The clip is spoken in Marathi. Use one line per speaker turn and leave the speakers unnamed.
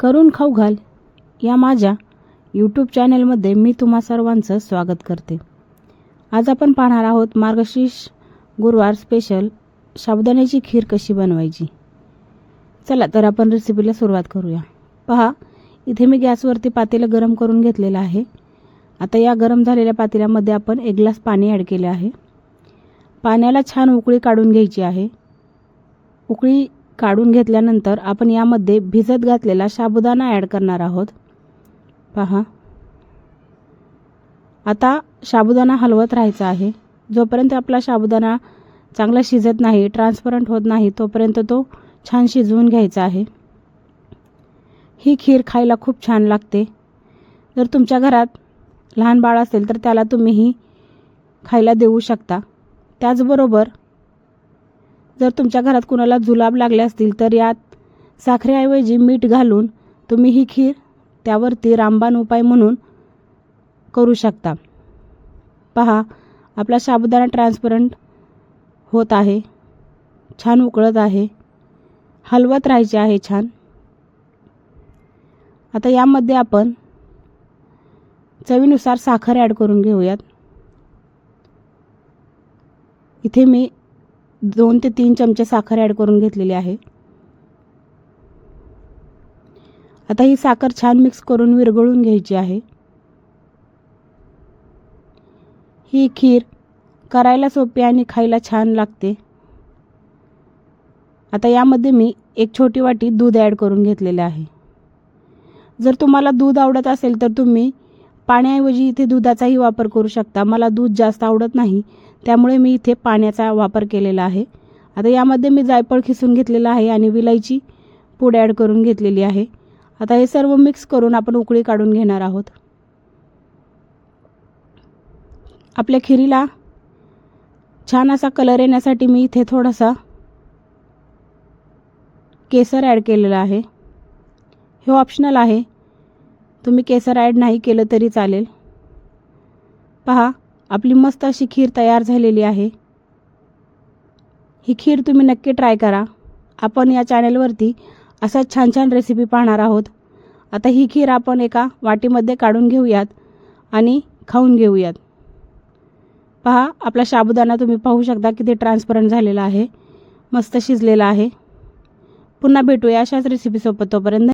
करून खाऊ घाल. या माझ्या यूट्यूब चॅनलमध्ये मी तुम्हा सर्वांचं स्वागत करते. आज आपण पाहणार आहोत मार्गशीर्ष गुरुवार स्पेशल साबुदाण्याची खीर कशी बनवायची. चला तर आपण रेसिपीला सुरुवात करूया. पहा इथे मी गॅसवरती पातेलं गरम करून घेतलेलं आहे. आता या गरम झालेल्या पातेल्यामध्ये आपण एक ग्लास पाणी ॲड केले आहे. पाण्याला छान उकळी काढून घ्यायची आहे. उकळी काढून घेतल्यानंतर आपण यामध्ये भिजत घातलेला साबुदाणा ॲड करणार आहोत. पहा. आता साबुदाणा हलवत राहायचा आहे. जोपर्यंत आपला साबुदाणा चांगला शिजत नाही ट्रान्सपरंट होत नाही तोपर्यंत तो छान शिजवून घ्यायचा आहे. ही खीर खायला खूप छान लागते. जर तुमच्या घरात लहान बाळ असेल तर त्याला तुम्ही ही खायला देऊ शकता. त्याचबरोबर जर तुमच्या घरात कुणाला जुलाब लागले असतील तर यात साखरेऐवजी मीठ घालून तुम्ही ही खीर त्यावरती रामबाण उपाय म्हणून करू शकता. पहा आपला साबुदाणा ट्रान्सपरंट होत आहे छान उकळत आहे हलवत राहायचे आहे छान. आता यामध्ये आपण चवीनुसार साखर ॲड करून घेऊयात. इथे मी दोन ते तीन चमचे साखर ॲड करून घेतलेली आहे. आता ही साखर छान मिक्स करून विरघळून घ्यायची आहे. ही खीर करायला सोपी आणि खायला छान लागते. आता यामध्ये मी एक छोटी वाटी दूध ॲड करून घेतलेले आहे. जर तुम्हाला दूध आवडत असेल तर तुम्ही पाण्याऐवजी इथे दुधाचाही वापर करू शकता. मला दूध जास्त आवडत नाही त्यामुळे मी इथे पाण्याचा वापर केलेला आहे. आता यामध्ये मी जायफळ खिसून घेतलेलं आहे आणि विलायची पूड ॲड करून घेतलेली आहे. आता हे सर्व मिक्स करून आपण उकळी काढून घेणार आहोत. आपल्या खिरीला छान असा कलर येण्यासाठी मी इथे थोडासा केसर ॲड केलेला आहे. हे ऑप्शनल आहे. तुम्ही केसर ॲड नाही केलं तरी चालेल. पहा आपली मस्त अशी खीर तयार झालेली आहे. ही खीर तुम्ही नक्की ट्राय करा. आपण या चॅनलवरती असाच छान छान रेसिपी पाहणार आहोत. आता ही खीर आपण एका वाटीमध्ये काढून घेऊयात आणि खाऊन घेऊयात. पहा आपला साबुदाणा तुम्ही पाहू शकता किती ट्रान्सपरंट झालेला आहे. मस्त शिजलेला आहे. पुन्हा भेटूया अशाच रेसिपीसोबत तोपर्यंत.